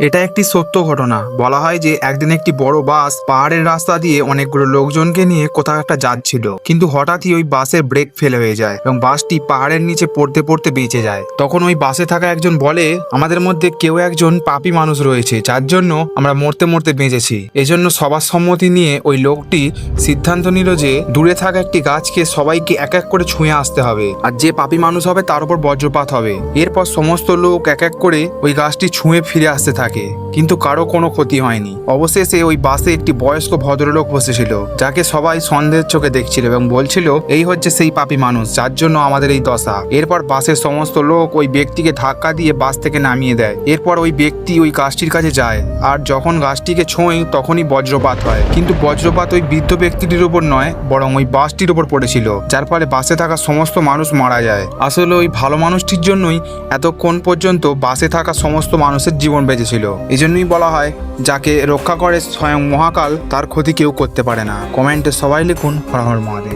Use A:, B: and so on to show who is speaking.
A: এটা একটি সত্য ঘটনা। বলা হয় যে একদিন একটি বড় বাস পাহাড়ের রাস্তা দিয়ে অনেকগুলো লোকজনকে নিয়ে কোথাও একটা যাচ্ছিল। কিন্তু হঠাৎই ওই বাসের ব্রেক ফেল হয়ে যায় এবং বাসটি পাহাড়ের নিচে পড়তে পড়তে বেঁচে যায়। তখন ওই বাসে থাকা একজন বলে, আমাদের মধ্যে কেউ একজন পাপী মানুষ রয়েছে, যার জন্য আমরা মরতে মরতে বেঁচেছি। এজন্য সবার সম্মতি নিয়ে ওই লোকটি সিদ্ধান্ত নিল যে দূরে থাকা একটি গাছকে সবাইকে এক এক করে ছুঁয়ে আসতে হবে আর যে পাপি মানুষ হবে তার উপর বজ্রপাত হবে। এরপর সমস্ত লোক এক এক করে ওই গাছটি ছুঁয়ে ফিরে আসতে থাকে। কিন্তু কারও কোনো ক্ষতি হয়নি। অবশেষে ওই বাসে একটি বয়স্ক ভদ্রলোক বসেছিল, যাকে সবাই সন্দেহের চোখে দেখছিল এবং বলছিল, এই হচ্ছে সেই পাপী মানুষ, যার জন্য আমাদের এই দশা। এরপর বাসের সমস্ত লোক ওই ব্যক্তিকে ধাক্কা দিয়ে বাস থেকে নামিয়ে দেয়। এরপর ওই ব্যক্তি ওই গাছটির কাছে যায়, আর যখন গাছটিকে ছোঁয়, তখনই বজ্রপাত হয়। কিন্তু বজ্রপাত ওই বৃদ্ধ ব্যক্তিটির উপর নয়, বরং ওই বাসটির উপর পড়েছিল, যার ফলে বাসে থাকা সমস্ত মানুষ মারা যায়। আসলে ওই ভালো মানুষটির জন্যই এতক্ষণ পর্যন্ত বাসে থাকা সমস্ত মানুষের জীবন বেঁচেছিল। এই জন্যই বলা হয়, যাকে রক্ষা করে স্বয়ং মহাকাল, তার ক্ষতি কেউ করতে পারে না। কমেন্টে সবাই লিখুন হর মহাদেব।